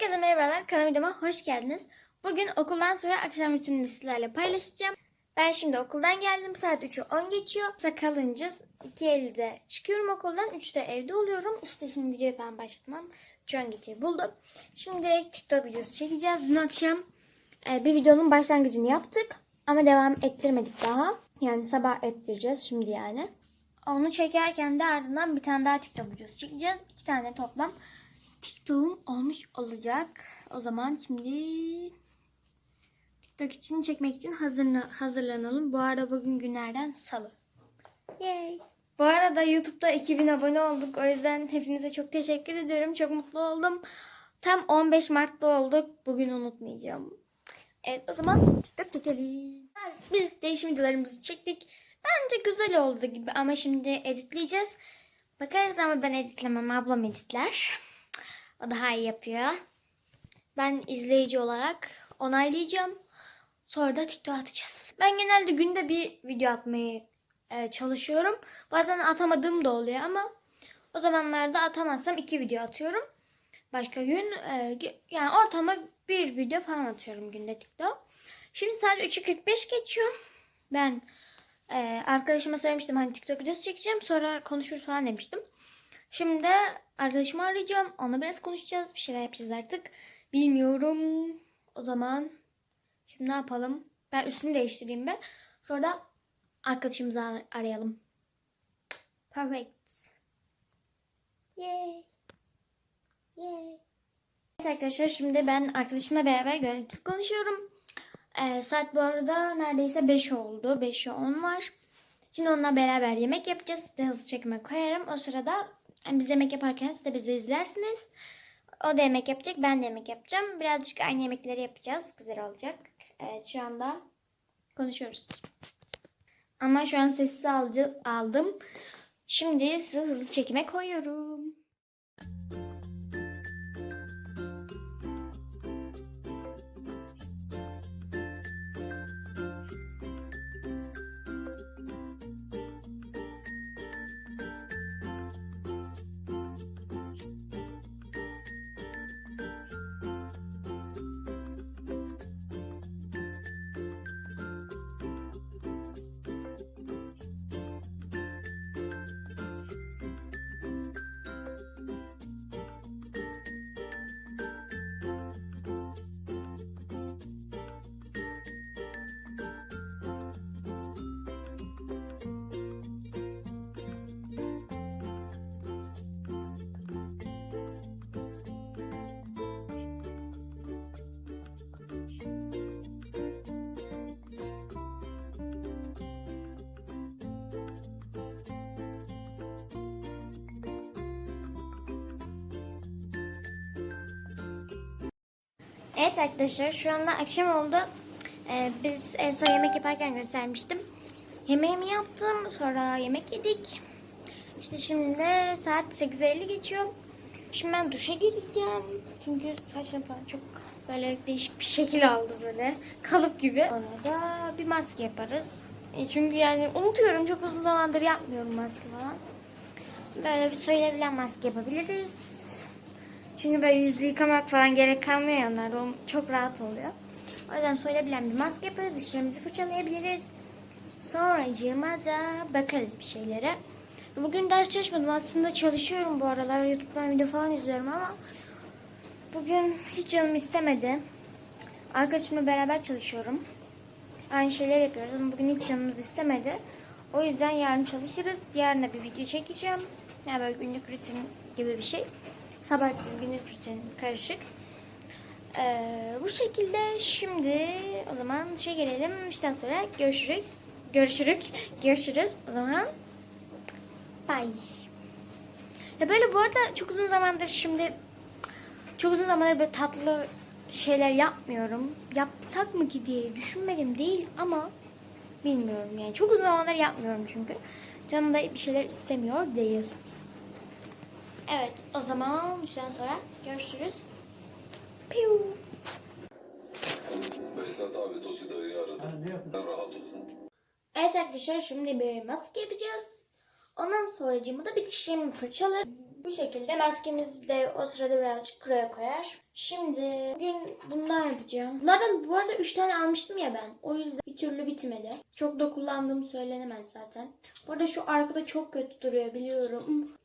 Herkese merhabalar. Kanalıma hoş geldiniz. Bugün okuldan sonra akşam rutinini sizlerle paylaşacağım. Ben şimdi okuldan geldim. Saat 3'ü 10 geçiyor. Kısa kalınca 2.50'de çıkıyorum okuldan. 3'te evde oluyorum. İşte şimdi videoyu ben başlatmam. 3 10 geçeyi buldum. Şimdi direkt TikTok videosu çekeceğiz. Dün akşam e, bir videonun başlangıcını yaptık. Ama devam ettirmedik daha. Yani sabah ettireceğiz şimdi yani. Onu çekerken de ardından bir tane daha TikTok videosu çekeceğiz. İki tane toplam TikTok'um olmuş olacak. O zaman şimdi TikTok için çekmek için hazırla, hazırlanalım. Bu arada bugün günlerden salı. Yay. Bu arada YouTube'da 2000 abone olduk. O yüzden hepinize çok teşekkür ediyorum. Çok mutlu oldum. Tam 15 Mart'ta olduk. Bugün unutmayacağım. Evet o zaman TikTok çekelim. Biz değişim videolarımızı çektik. Bence güzel oldu gibi ama şimdi editleyeceğiz. Bakarız ama ben editlemem. Ablam editler. O daha iyi yapıyor. Ben izleyici olarak onaylayacağım. Sonra da TikTok atacağız. Ben genelde günde bir video atmayı e, çalışıyorum. Bazen atamadığım da oluyor ama o zamanlarda atamazsam iki video atıyorum. Başka gün e, yani ortama bir video falan atıyorum günde TikTok. Şimdi saat 3.45 geçiyor. Ben e, arkadaşıma söylemiştim hani TikTok videosu çekeceğim sonra konuşuruz falan demiştim. Şimdi arkadaşımı arayacağım. Onunla biraz konuşacağız. Bir şeyler yapacağız artık. Bilmiyorum. O zaman şimdi ne yapalım? Ben üstünü değiştireyim be. Sonra da arkadaşımızı ar- arayalım. Perfect. Yay. Yay. Evet arkadaşlar şimdi ben arkadaşımla beraber görüntülü konuşuyorum. Ee, saat bu arada neredeyse 5 oldu. 5'e 10 var. Şimdi onunla beraber yemek yapacağız. Size hızlı çekime koyarım. O sırada biz yemek yaparken siz de bizi izlersiniz. O da yemek yapacak. Ben de yemek yapacağım. Birazcık aynı yemekleri yapacağız. Güzel olacak. Evet şu anda konuşuyoruz. Ama şu an sessiz aldım. Şimdi sizi hızlı çekime koyuyorum. Evet arkadaşlar şu anda akşam oldu. Ee, biz en son yemek yaparken göstermiştim. Yemeğimi yaptım. Sonra yemek yedik. İşte şimdi saat 8.50 geçiyor. Şimdi ben duşa gireceğim. Çünkü saçlarım falan çok böyle değişik bir şekil aldı böyle. Kalıp gibi. Sonra da bir maske yaparız. E çünkü yani unutuyorum. Çok uzun zamandır yapmıyorum maske falan. Böyle bir söyleyebilen maske yapabiliriz. Çünkü böyle yüzü yıkamak falan gerek kalmıyor ya. O çok rahat oluyor. O yüzden soyulabilen bir maske yaparız. Dişlerimizi fırçalayabiliriz. Sonra da bakarız bir şeylere. Bugün ders çalışmadım. Aslında çalışıyorum bu aralar. YouTube'dan video falan izliyorum ama bugün hiç canım istemedi. Arkadaşımla beraber çalışıyorum. Aynı şeyler yapıyoruz ama bugün hiç canımız istemedi. O yüzden yarın çalışırız. Yarın da bir video çekeceğim. Yani böyle günlük rutin gibi bir şey. Sabah için günlük rutin karışık. Ee, bu şekilde şimdi o zaman şey gelelim. İşten sonra görüşürüz. Görüşürüz. Görüşürüz. O zaman bye. Ya böyle bu arada çok uzun zamandır şimdi çok uzun zamandır böyle tatlı şeyler yapmıyorum. Yapsak mı ki diye düşünmedim değil ama bilmiyorum yani. Çok uzun zamandır yapmıyorum çünkü. Canım da bir şeyler istemiyor değil. Evet o zaman işten sonra görüşürüz. Piu. Behzat abi Tosida'yı aradı. Ben rahat ol. Evet arkadaşlar şimdi bir maske yapacağız. Ondan sonra da bir dişlerimi fırçalarım. Bu şekilde maskemizi de o sırada birazcık kuraya koyar. Şimdi bugün bundan yapacağım. Bunlardan bu arada 3 tane almıştım ya ben. O yüzden bir türlü bitmedi. Çok da kullandığım söylenemez zaten. Bu arada şu arkada çok kötü duruyor biliyorum.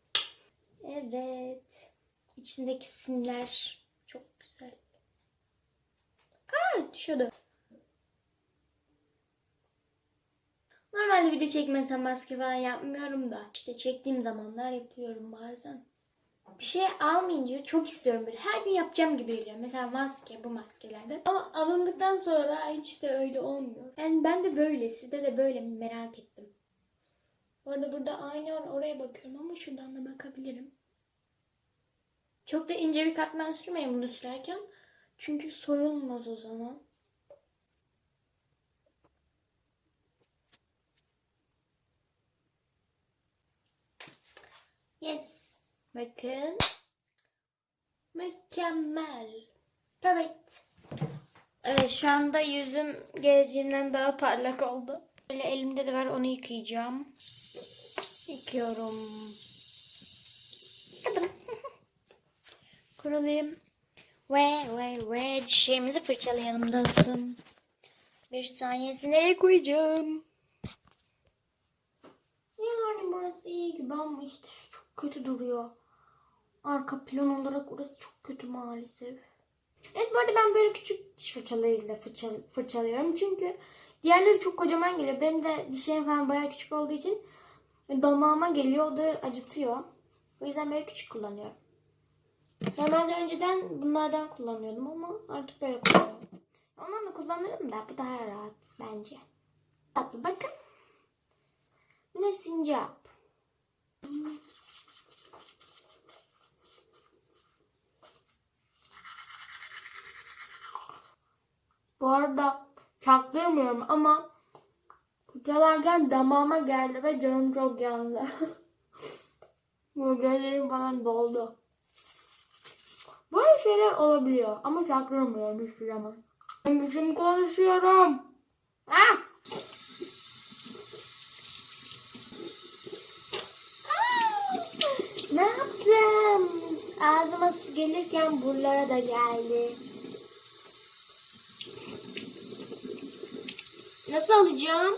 Evet. İçindeki simler çok güzel. Aa düşüyordu. Normalde video çekmesem maske falan yapmıyorum da. işte çektiğim zamanlar yapıyorum bazen. Bir şey almayınca çok istiyorum böyle. Her gün yapacağım gibi geliyor. Mesela maske bu maskelerden. Ama alındıktan sonra hiç de öyle olmuyor. Yani ben de böyle sizde de böyle merak ettim. Bu arada burada ayna var oraya bakıyorum ama şuradan da bakabilirim. Çok da ince bir katman sürmeyin bunu sürerken. Çünkü soyulmaz o zaman. Yes. Bakın. Mükemmel. Evet. Evet şu anda yüzüm geleceğimden daha parlak oldu. Böyle elimde de var onu yıkayacağım. Yıkıyorum. Yıkadım. Kurulayım. Ve ve ve dişlerimizi fırçalayalım dostum. Bir saniyesi nereye koyacağım? Yani burası iyi gibi ama işte çok kötü duruyor. Arka plan olarak orası çok kötü maalesef. Evet bu arada ben böyle küçük diş fırçalarıyla fırça, fırçalıyorum. Çünkü diğerleri çok kocaman geliyor. Benim de dişlerim falan bayağı küçük olduğu için damağıma geliyor. O da acıtıyor. O yüzden böyle küçük kullanıyorum. Normalde önceden bunlardan kullanıyordum ama artık böyle kullanıyorum. Ondan da kullanırım da bu daha rahat bence. Tatlı bakın. Bu ne sincap? Bu arada çaktırmıyorum ama fırçalarken damağıma geldi ve canım çok yandı. Bu gözlerim falan doldu. Böyle şeyler olabiliyor ama çaktırmıyorum hiçbir zaman. Ben biçim konuşuyorum. Ah! Ne yaptım? Ağzıma su gelirken buralara da geldi. Nasıl alacağım?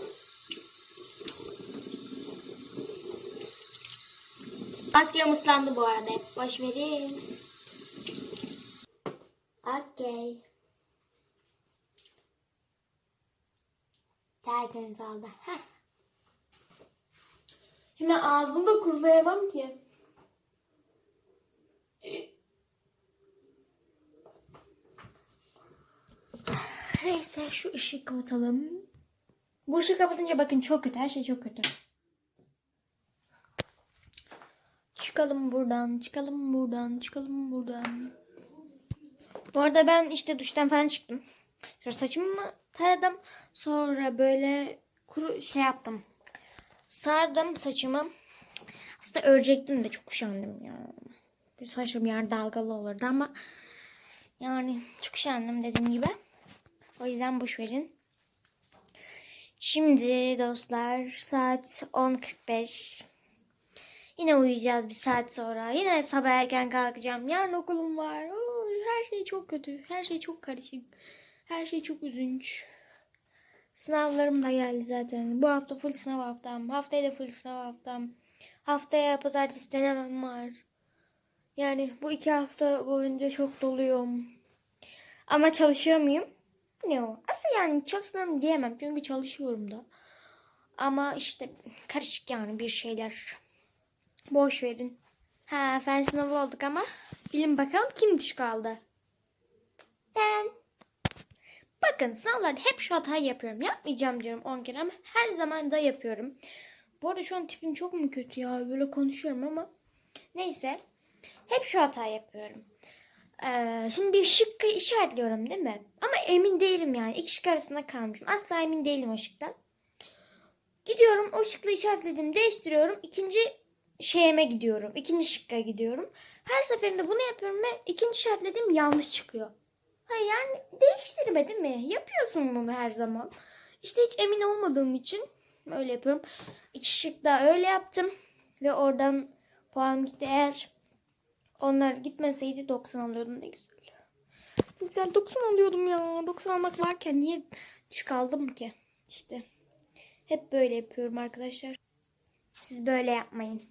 Maskem ıslandı bu arada. Boş verin. Okey. Tertemiz oldu. Heh. Şimdi ağzımda kurulayamam ki. Neyse şu ışığı kapatalım. Bu ışığı kapatınca bakın çok kötü. Her şey çok kötü. Çıkalım buradan. Çıkalım buradan. Çıkalım buradan. Bu arada ben işte duştan falan çıktım. Sonra saçımı taradım. Sonra böyle kuru şey yaptım. Sardım saçımı. Aslında örecektim de çok üşendim ya. Bir saçım yer dalgalı olurdu ama yani çok üşendim dediğim gibi. O yüzden boş verin. Şimdi dostlar saat 10.45. Yine uyuyacağız bir saat sonra. Yine sabah erken kalkacağım. Yarın okulum var. Her şey çok kötü. Her şey çok karışık. Her şey çok üzünç. Sınavlarım da geldi zaten. Bu hafta full sınav haftam. Haftaya da full sınav haftam. Haftaya pazartesi denemem var. Yani bu iki hafta boyunca çok doluyum. Ama çalışıyor muyum? Ne o? Aslında yani çalışmıyorum diyemem. Çünkü çalışıyorum da. Ama işte karışık yani bir şeyler. Boş verin. Ha fen sınavı olduk ama bilin bakalım kim düşük aldı. Ben. Bakın sınavlarda hep şu hatayı yapıyorum. Yapmayacağım diyorum 10 kere ama her zaman da yapıyorum. Bu arada şu an tipim çok mu kötü ya? Böyle konuşuyorum ama. Neyse. Hep şu hatayı yapıyorum. Ee, şimdi bir şıkkı işaretliyorum değil mi? Ama emin değilim yani. İki şık arasında kalmışım. Asla emin değilim o şıktan. Gidiyorum o şıkla işaretledim. Değiştiriyorum. İkinci şeyime gidiyorum. İkinci şıkka gidiyorum. Her seferinde bunu yapıyorum ve ikinci işaretlediğim yanlış çıkıyor. Hayır yani değiştirme mi? Yapıyorsun bunu her zaman. İşte hiç emin olmadığım için öyle yapıyorum. İki şık da öyle yaptım. Ve oradan puan gitti. Eğer Onlar gitmeseydi 90 alıyordum ne güzel. Ne güzel 90 alıyordum ya. 90 almak varken niye düşük aldım ki? İşte. Hep böyle yapıyorum arkadaşlar. Siz böyle yapmayın.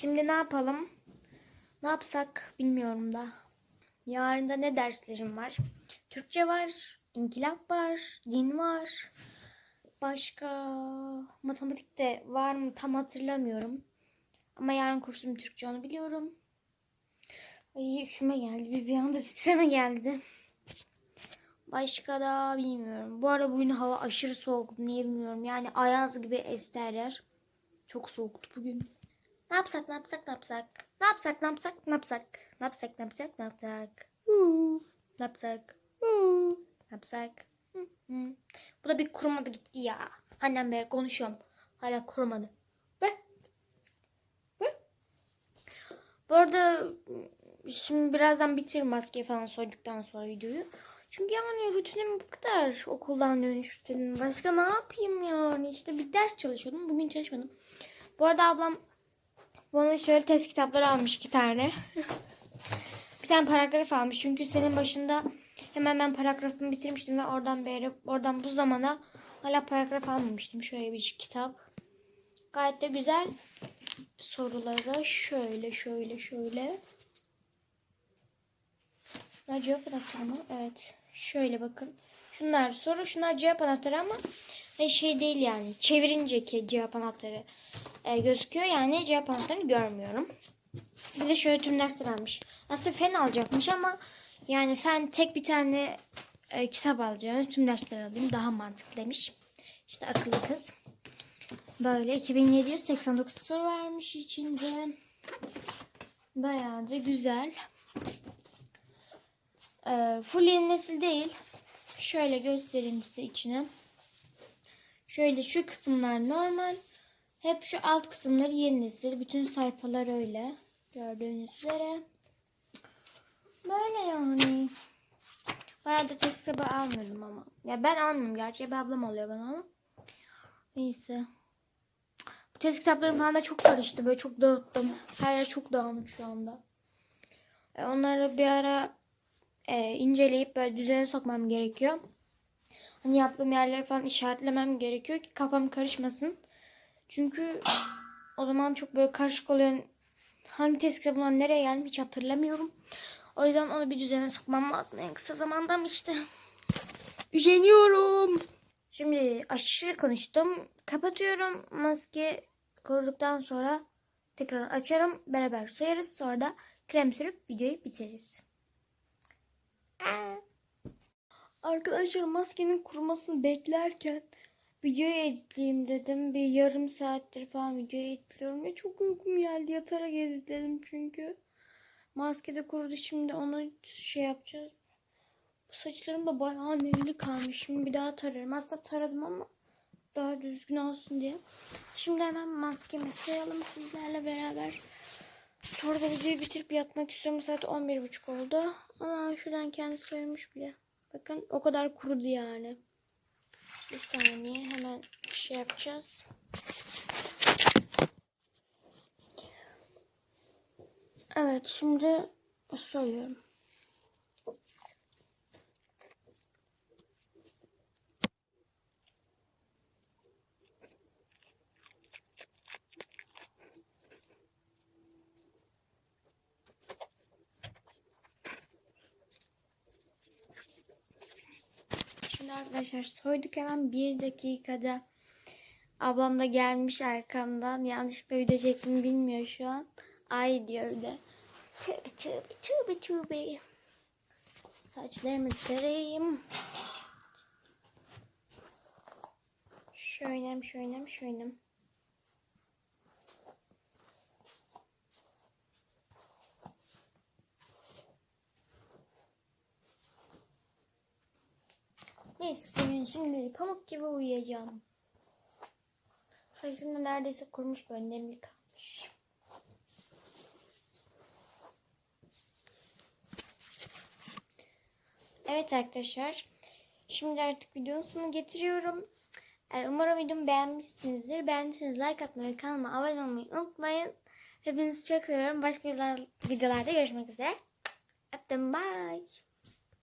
Şimdi ne yapalım? Ne yapsak bilmiyorum da. Yarın da ne derslerim var? Türkçe var, inkılap var, din var. Başka matematik de var mı tam hatırlamıyorum. Ama yarın kursum Türkçe onu biliyorum. Ay üşüme geldi. Bir, bir anda titreme geldi. Başka da bilmiyorum. Bu arada bugün hava aşırı soğuk. Niye bilmiyorum. Yani ayaz gibi yer. Çok soğuktu bugün. Ne yapsak ne yapsak ne yapsak? Ne yapsak ne yapsak ne yapsak? Ne yapsak ne yapsak ne yapsak? Ne yapsak? Ne yapsak? Bu da bir kurumadı gitti ya. Annem beri konuşuyorum. Hala kurumadı. Be. Be. Bu arada şimdi birazdan bitir maskeyi falan soyduktan sonra videoyu. Çünkü yani rutinim bu kadar okuldan dönüş rutinim. Başka ne yapayım yani? İşte bir ders çalışıyordum. Bugün çalışmadım. Bu arada ablam bana şöyle test kitapları almış iki tane. bir tane paragraf almış. Çünkü senin başında hemen ben paragrafımı bitirmiştim ve oradan beri oradan bu zamana hala paragraf almamıştım. Şöyle bir kitap. Gayet de güzel sorulara şöyle şöyle şöyle. Bunlar cevap anahtarı mı? Evet. Şöyle bakın. Şunlar soru, şunlar cevap anahtarı ama hani şey değil yani. Çevirince ki cevap anahtarı e, gözüküyor. Yani cevap anahtarını görmüyorum. Bir de şöyle tüm dersler almış. Aslında fen alacakmış ama yani fen tek bir tane e, kitap alacağını tüm dersler alayım. Daha mantıklıymış. İşte akıllı kız. Böyle 2789 soru vermiş içinde. Bayağı da güzel. Ee, full yeni nesil değil. Şöyle göstereyim size içine. Şöyle şu kısımlar normal. Hep şu alt kısımları yeni nesil. Bütün sayfalar öyle. Gördüğünüz üzere. Böyle yani. Bayağı da test kitabı almıyorum ama. Ya ben almıyorum gerçi. Hep ablam alıyor bana ama. Neyse. Test kitaplarım falan da çok karıştı. Böyle çok dağıttım. Her yer çok dağınık şu anda. E, onları bir ara e, inceleyip böyle düzene sokmam gerekiyor. Hani yaptığım yerleri falan işaretlemem gerekiyor ki kafam karışmasın. Çünkü o zaman çok böyle karışık oluyor. Hangi test kitabından nereye geldim hiç hatırlamıyorum. O yüzden onu bir düzene sokmam lazım en kısa zamanda ama işte. Üşeniyorum. Şimdi aşırı konuştum. Kapatıyorum. Maske kuruduktan sonra tekrar açarım. Beraber soyarız. Sonra da krem sürüp videoyu bitiririz. Arkadaşlar maskenin kurumasını beklerken videoyu editleyeyim dedim. Bir yarım saattir falan videoyu editliyorum ve çok uykum geldi. Yatarak editledim çünkü. Maske de kurudu şimdi onu şey yapacağız. Saçlarım da bayağı nemli kalmış. Şimdi bir daha tararım. Aslında taradım ama daha düzgün olsun diye. Şimdi hemen maskemi sayalım sizlerle beraber. Sonra da videoyu bitirip yatmak istiyorum. Saat 11.30 oldu. Ama şuradan kendisi söylemiş bile. Bakın o kadar kurudu yani. Bir saniye hemen şey yapacağız. Evet şimdi soyuyorum. Şimdi arkadaşlar soyduk hemen bir dakikada. Ablam da gelmiş arkamdan. Yanlışlıkla video çektiğimi bilmiyor şu an. Ay diyor bir de. Tövbe tövbe tövbe tövbe. Saçlarımı tarayayım. Şöyle şöyle şöyle. Neyse bugün şimdi pamuk gibi uyuyacağım. Saçım da neredeyse kurumuş böyle nemli kalmış. Evet arkadaşlar. Şimdi artık videonun sonuna getiriyorum. Umarım videomu beğenmişsinizdir. Beğendiyseniz like atmayı, kanalıma abone olmayı unutmayın. Hepinizi çok seviyorum. Başka videolarda görüşmek üzere. Öptüm. Bye.